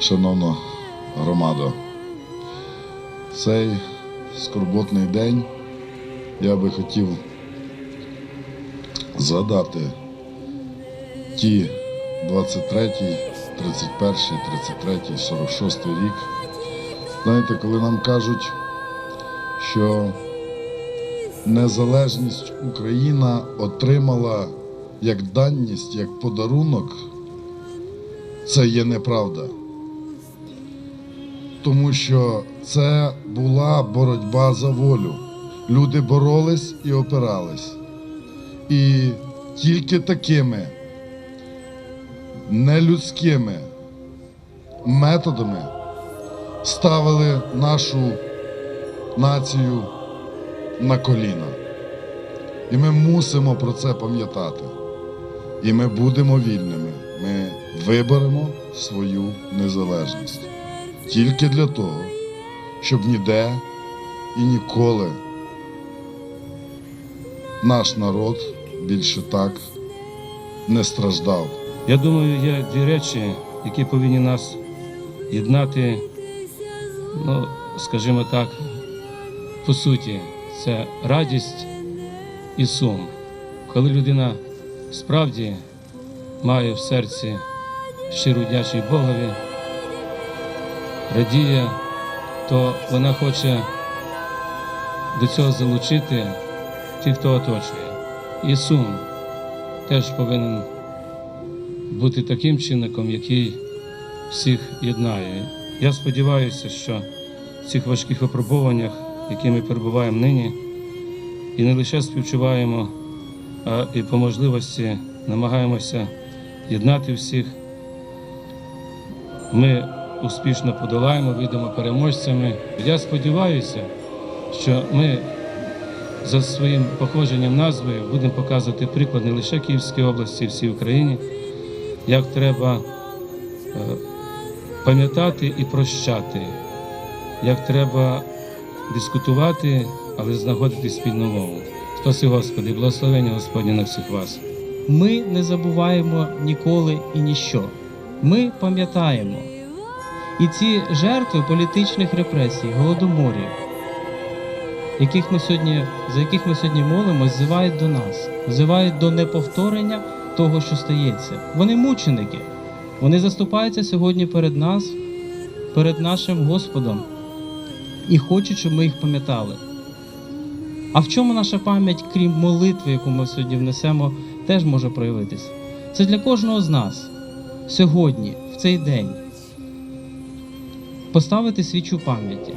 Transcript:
шановна громада. Цей скорботний день я би хотів згадати ті 23, 31, 33, 46 рік. Знаєте, коли нам кажуть, що незалежність Україна отримала як данність, як подарунок, це є неправда. Тому що це була боротьба за волю. Люди боролись і опирались. І тільки такими нелюдськими методами ставили нашу націю на коліна. І ми мусимо про це пам'ятати. І ми будемо вільними. Ми виберемо свою незалежність. Тільки для того, щоб ніде і ніколи наш народ більше так не страждав. Я думаю, є дві речі, які повинні нас єднати, ну, скажімо так, по суті, це радість і сум. Коли людина справді має в серці щиру вдячність Богові, радіє, то вона хоче до цього залучити тих, хто оточує. І сум теж повинен бути таким чинником, який всіх єднає. Я сподіваюся, що в цих важких випробуваннях, які ми перебуваємо нині, і не лише співчуваємо, а і по можливості намагаємося єднати всіх. Ми успішно подолаємо, вийдемо переможцями. Я сподіваюся, що ми за своїм походженням назвою будемо показувати приклад не лише Київській області, а всій Україні, як треба е, пам'ятати і прощати, як треба дискутувати, але знаходити спільну мову. Спаси Господи, благословення Господнє на всіх вас. Ми не забуваємо ніколи і ніщо. Ми пам'ятаємо. І ці жертви політичних репресій, голодоморів, яких ми сьогодні, за яких ми сьогодні молимось, взивають до нас, взивають до неповторення того, що стається. Вони мученики. Вони заступаються сьогодні перед нас, перед нашим Господом, і хочуть, щоб ми їх пам'ятали. А в чому наша пам'ять, крім молитви, яку ми сьогодні внесемо, теж може проявитися? Це для кожного з нас сьогодні, в цей день, поставити свічу пам'яті.